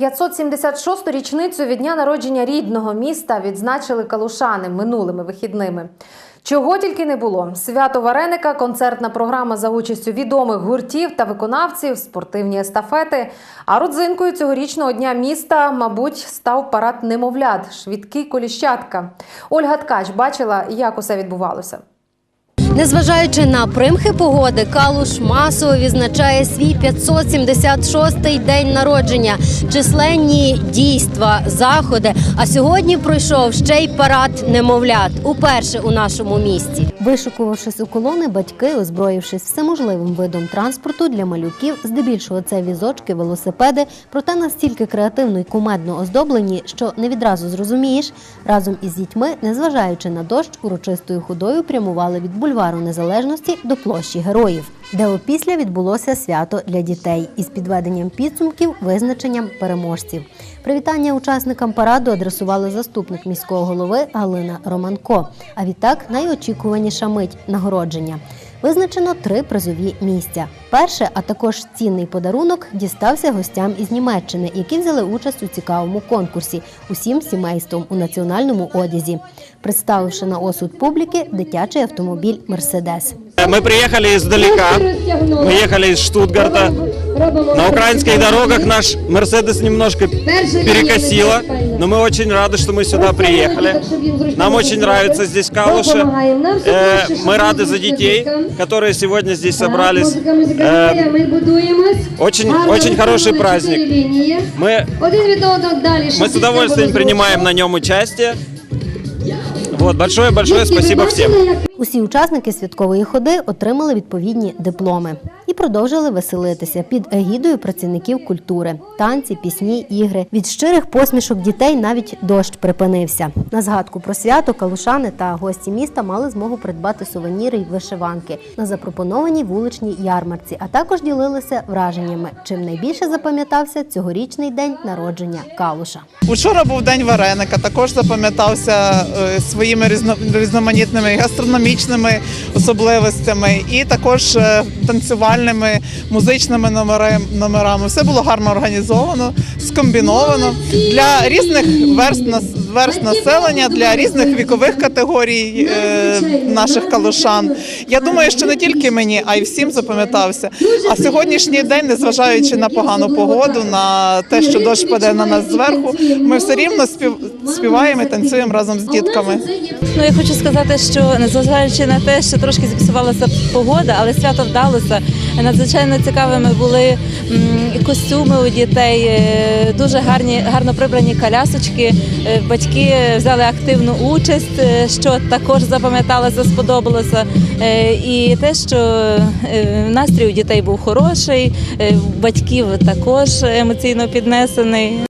576-ту річницю від дня народження рідного міста відзначили калушани минулими вихідними. Чого тільки не було: свято Вареника, концертна програма за участю відомих гуртів та виконавців, спортивні естафети. А родзинкою цьогорічного дня міста, мабуть, став парад немовлят, швидкий коліщатка. Ольга Ткач бачила, як усе відбувалося. Незважаючи на примхи погоди, Калуш масово відзначає свій 576-й день народження, численні дійства, заходи. А сьогодні пройшов ще й парад немовлят уперше у нашому місті. Вишукувавшись у колони, батьки, озброївшись всеможливим видом транспорту для малюків, здебільшого це візочки, велосипеди, проте настільки креативно і кумедно оздоблені, що не відразу зрозумієш. Разом із дітьми, незважаючи на дощ, урочистою ходою прямували від бульвару Незалежності до площі героїв, де опісля відбулося свято для дітей із підведенням підсумків, визначенням переможців. Привітання учасникам параду адресували заступник міського голови Галина Романко. А відтак найочікуваніша мить нагородження. Визначено три призові місця. Перше, а також цінний подарунок, дістався гостям із Німеччини, які взяли участь у цікавому конкурсі усім сімейством у національному одязі, представивши на осуд публіки дитячий автомобіль Мерседес. Мы приехали издалека, мы ехали из Штутгарта. На украинских дорогах наш Мерседес немножко перекосило, но мы очень рады, что мы сюда приехали. Нам очень нравится здесь Калуши. Э, Мы рады за детей, которые сегодня здесь собрались. Э, Очень, очень хороший праздник. Мы, мы с удовольствием принимаем на нем участие. Вот, большое-большое спасибо всем. Усі учасники святкової ходи отримали відповідні дипломи продовжили веселитися під егідою працівників культури, танці, пісні, ігри. Від щирих посмішок дітей навіть дощ припинився. На згадку про свято калушани та гості міста мали змогу придбати сувеніри й вишиванки на запропонованій вуличній ярмарці, а також ділилися враженнями, чим найбільше запам'ятався цьогорічний день народження Калуша. Учора був день вареника, також запам'ятався е, своїми різно- різноманітними гастрономічними особливостями і також е, танцювальними музичними номерами. Все було гарно організовано, скомбіновано для різних верст, верст населення, для різних вікових категорій е, наших калушан. Я думаю, що не тільки мені, а й всім запам'ятався. А сьогоднішній день, незважаючи на погану погоду, на те, що дощ паде на нас зверху, ми все рівно спів... співаємо і танцюємо разом з дітками. Ну я хочу сказати, що незважаючи на те, що трошки зіпсувалася погода, але свято вдалося. Надзвичайно цікавими були і костюми у дітей, е, дуже гарні, гарно прибрані колясочки. Е, Батьки взяли активну участь, е, що також запам'яталося, сподобалося. І те, що настрій у дітей був хороший, батьків також емоційно піднесений.